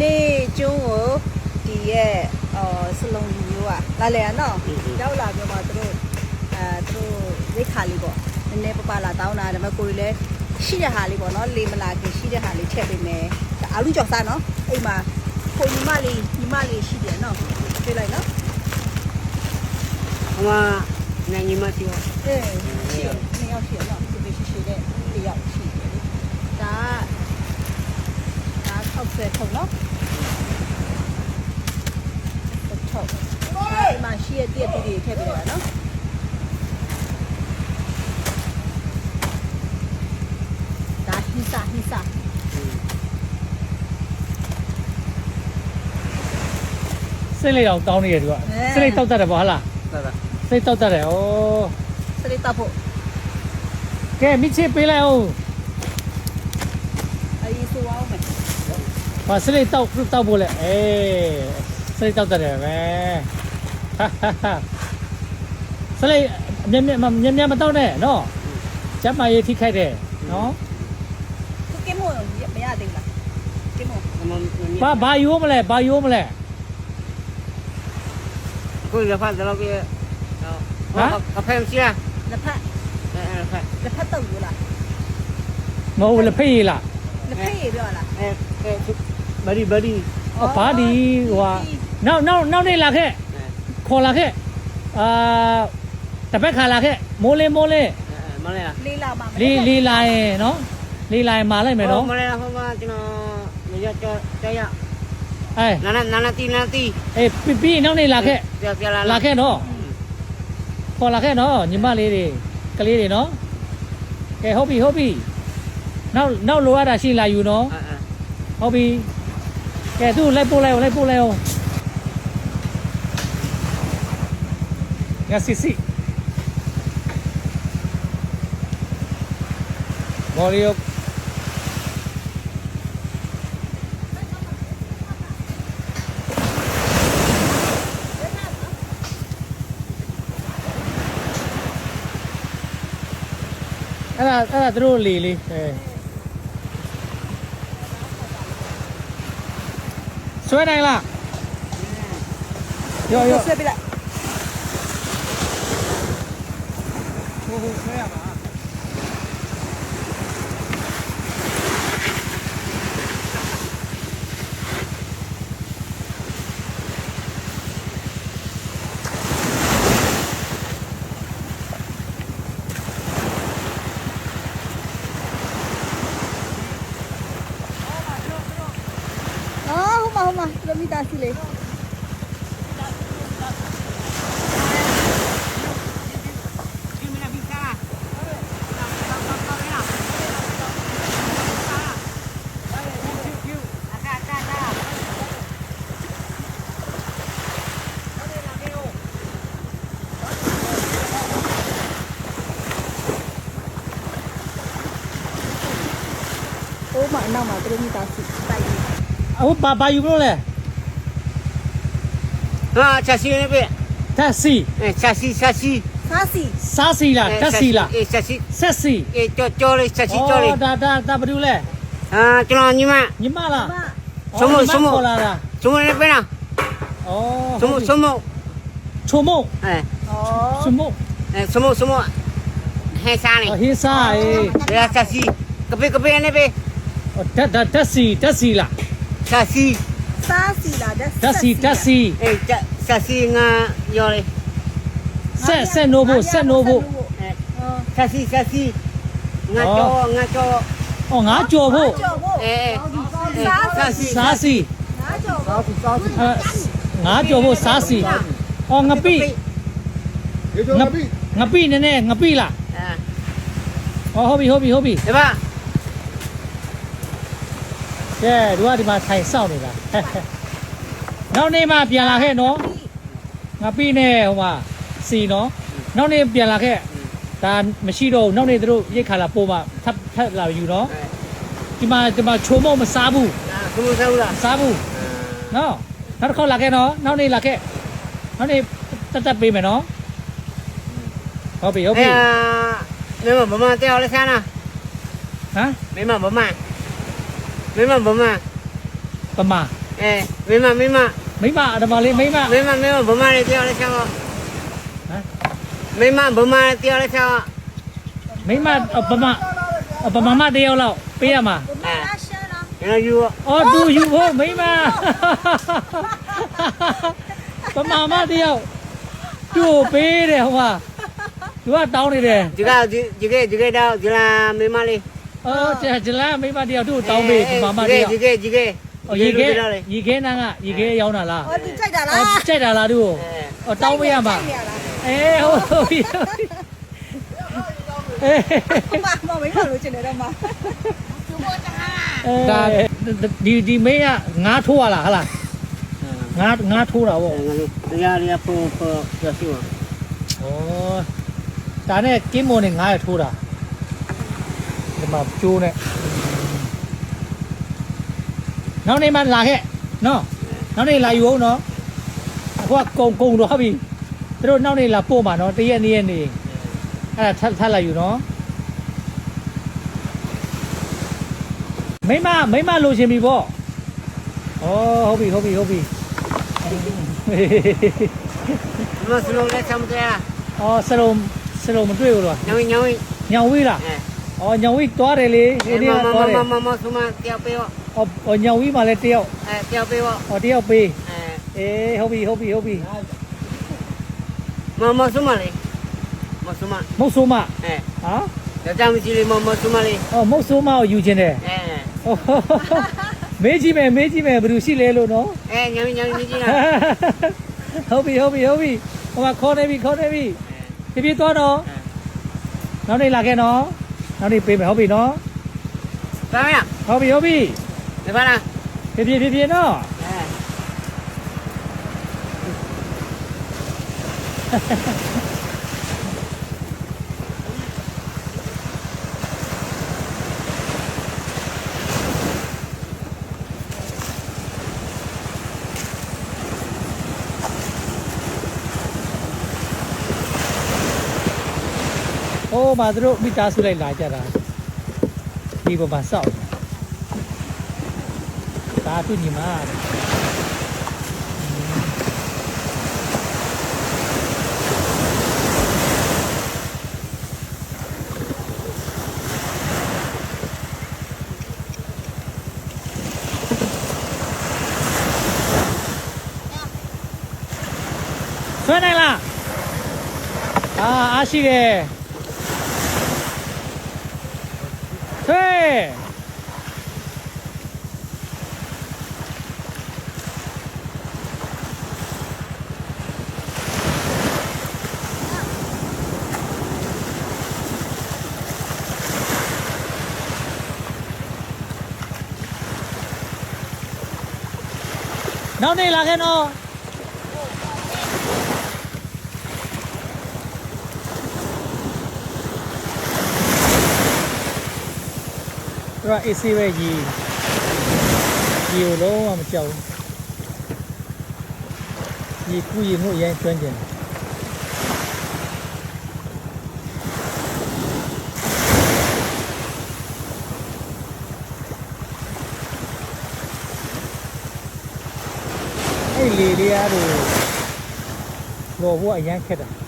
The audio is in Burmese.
နေ့ကျွန်းကိုဒီရဲ့အော်ဆလုံလူမျိုးอ่ะလာလေရနော်ရောက်လာပြောမှာသူတို့အဲသူတို့ရိတ်ခါလေးပေါ့နည်းနည်းပပလာတောင်းတာဒါပေမဲ့ကိုကြီးလည်းရှိတဲ့ဟာလေးပေါ့နော်လေမလာခင်ရှိတဲ့ဟာလေးထည့်ပေးမယ်အာလူကြော်စားနော်အိမ်မှာကိုညီမလေးညီမလေးရှိတယ်နော်ပြေးလိုက်နော်ဟိုမှာနိုင်ညီမရှိရောအေးရှိရောနှစ်ယောက်ရှိရောနော်ဒီရှိရှိတဲ့တစ်ယောက်ရှိတယ်ဒါ 60ထုံနော်ထုံဒါအိမ်မှာရှိတဲ့တည့်တည့်ထည့်ပေးရနော်ဒါဟိစာဟိစာစိတ်လေးအောင်တောင်းနေရသူကစိတ်လေးတောက်တတ်တယ်ပေါ့ဟာလားဟုတ်လားစိတ်တောက်တတ်တယ်ဩစရိတ်တော့ဖို့ကဲမိချစ်ပေးလိုက်အောင် အရေးဆိုအောင်မယ် ဟာစိတ်လေးတောက်တောက်ဖို့လေအေးစိတ်တောက်တတ်တယ်ပဲဟာဟာဟာစိတ်လေးမြက်မြက်မြက်မြက်မတောက်နဲ့နော်ကျမရေးထိခိုက်တယ်နော်သူကင်းမို့မရသေးဘူးလားကင်းမို့ဘာဘာယူမလဲဘာယူမလဲကိုရဖတ်တော့ပြေဟမ်ကဖဲမရှိလားလက်ဖက်အဲဖက်လက်ဖက်တုပ်လို့လားမဟုတ်လက်ဖေးလားလက်ဖက်ရပြောလားအဲအဲ ဘဒီဘဒီဘာဒီဟိုဟာနောက်နောက်နောက်နေလာခဲ့ခေါ်လာခဲ့အာတပတ်ခါလာခဲ့မိုးလင်းမိုးလင်းမလဲလားလေးလာမှာလေးလေးလာရင်နော်လေးလာရင်မာလိုက်မယ်နော်မလဲဟိုမှာကျွန်တော်မရကြကြရအဲနာနာနာနာတီနာတီအေးပြပြနောက်နေလာခဲ့ပြပြလာလာခဲ့နော်ခေါ်လာခဲ့နော်ညီမလေးတွေကလေးတွေနော်ကဲဟုတ်ပြီဟုတ်ပြီနောက်နောက်လိုရတာရှိလာယူနော်အဲဟုတ်ပြီ ကဲသူ့လိုက်ပို့လိုက်အောင်လိုက်ပို့လိုက်အောင်ငါစစ်စစ်ဘော်ရီယိုအဲ့ဒါအဲ့ဒါသူတို့လေလေအဲ ဆွဲနိုင်လားရောရောဆွဲပြလိုက်ဟိုဟိုဆွဲရပါ အော်ဟိုမှာဟို မှာကီလိုမီတာစီလေးဒီမနာပြီးသားအခါခါခါ ဟိုမှာအနောက်မှာကီလိုမီတာစီတိုက်နေအခုဘာဘာယူမလို့လဲဟာချက်စီနေပြီတက်စီအဲချက်စီချက်စီစားစီစားစီလားတက်စီလားအေးချက်စီဆက်စီအေးကြောကြောလေးချက်စီကြောလေးဩဒါဒါဒါဘာလို့လဲအာကျွန်တော်ညီမညီမလားမဩဆုံးမညီဆုံးမခေါ်လာတာစုံနေပြီလားဩစုံစုံမချုံမုံအဲအော်ချုံမုံအဲစုံမစုံမဟဲစားနေဟေးစားအေးရချက်စီကပိကပိနေပြီတက်တက်တက်စီတက်စီလားချက် စီစားစီလားဓာတ်တက်စီတက်စီအေးချက်စီငါရောလေးဆက်ဆက်နိုးဖို့ဆက်နိုးဖို့အဲအော်ချက်စီချက်စီငါကြောငါကြောဩငါကြော်ဖို့ကြော်ဖို့အေးစားစီစားစီငါကြော်ဖို့အဲငါကြော်ဖို့စားစီဩငပိရေကျော်ငပြီငပိနည်းနည်းငပိလားအဲဩဟုတ်ပြီဟုတ်ပြီဟုတ်ပြီဒီပါ ကဲဒီကဒီမှာထိုင်စောင့်နေတာနောက်နေ့မှပြန်လာခဲ့နော်ငါပြီးနေဟိုမှာစီနော်နောက်နေ့ပြန်လာခဲ့ဒါမရှိတော့ဘူးနောက်နေ့သူတို့ရိတ်ခါလာပို့မှထပ်ထပ်လာယူနော်ဒီမှာဒီမှာချိုးမုံမစားဘူးခုမစားဘူးလားမစားဘူးနော်နောက်တစ်ခေါက်လာခဲ့နော်နောက်နေ့လာခဲ့နောက်နေ့တက်တက်ပေးမယ်နော်ဟုတ်ပြီဟုတ်ပြီအဲမမဘမတဲအောင်လဲဆန်းလားဟမ်မမဘမ မမဘမပမာအအဲမိမမိမမိမအဓမ္မလေးမိမမိမမိမဘမလေးတရားလေးချောင်းဟမ်မိမဘမလေးတရားလေးချောင်းမိမအပမအပမမတယောက်လောက်ပေးရမှာဘုမလားရှာလားကျွန်တော်ယူအော်တူယူဖို့မိမပမမတယောက်သူ့ကိုပေးတယ်ဟိုမှာသူကတောင်းနေတယ်ဒီကဒီကဒီကတော့ဒီလာမိမလေး အော်ကျကျလာမိမတယောက်သူ့ကိုတောင်းပေးပမမတယောက်ဒီကဒီကအော်ရေခဲရေခဲနန်းကရေခဲရောင်းတာလားဟောသူကြိုက်တာလားအော်ကြိုက်တာလားသူ့ကိုအော်တောင်းပေးရမှာကြိုက်နေရလားအေးဟုတ်ဟုတ်ပြီအေးမမမိမလို့ချင်တယ်တော့မဒါဒီဒီမေးကငါးထိုးရလားဟလားငါးငါးထိုးတာဗောတရားလေးပို့ပို့ရရှိပါဩဒါနဲ့ကင်းမွန်နဲ့ငါးရထိုးတာ ဒီမှာကျိုးနဲ့နောက်နေ့မှလာခဲ့နော်နောက်နေ့လာယူအောင်နော်အခုကကုံကုံတော့ဟုတ်ပြီသူတို့နောက်နေ့လာပို့မှာနော်တရက်နေ့ရက်နေ့အဲ့ဒါထပ်ထပ်လာယူနော်မိမမိမလိုချင်ပြီဗောဩဟုတ်ပြီဟုတ်ပြီဟုတ်ပြီမစလုံးလေးချမ်းတဲ့อ๋อစလုံးစလုံးမတွေ့ဘူးလားညောင်းညောင်းညောင်ဝေးလား အော်ညောင်ဝီသွားတယ်လေဟိုနေ့ကသွားတယ်မမမမဆုမတယောက်ပေးပေါ့အော်ညောင်ဝီမှာလည်းတယောက်အဲတယောက်ပေးပေါ့အော်တယောက်ပေးအဲအေးဟုတ်ပြီဟုတ်ပြီဟုတ်ပြီမမဆုမလေမဆုမမဆုမအဲဟာကြောင်ကြီးလေမမဆုမလေအော်မဆုမကိုယူခြင်းတယ်အဲမေးကြည့်မယ်မေးကြည့်မယ်ဘယ်သူရှိလဲလို့နော်အဲညောင်ညောင်ကြီးလားဟုတ်ပြီဟုတ်ပြီဟုတ်ပြီဟိုမှာခေါ်နေပြီခေါ်နေပြီပြပြသွားတော့နောက်နေ့လာခဲ့နော် နောက်နေ့ပေးမယ်ဟုတ်ပြီနော်ဘာမလဲဟုတ်ပြီဟုတ်ပြီဒီပါလား ပြပြပြပြနော် အဲဟိုမှာသူတို့မိသားစုလိုက်လာကြတာဒီပေါ်မှာစောက်ဒါသူညီမဆွဲနိုင်လားအာအားရှိတယ် ဆွဲနောက်နေလာခဲ့ သူက AC ပဲရီရီကိုလုံးဝမကြောက်ဘူးရီကူရီမှုအရင်ကျွမ်းကျင်တယ်အဲ့လေလေးအားတို့လော်ဖို့အရင်ခက်တာ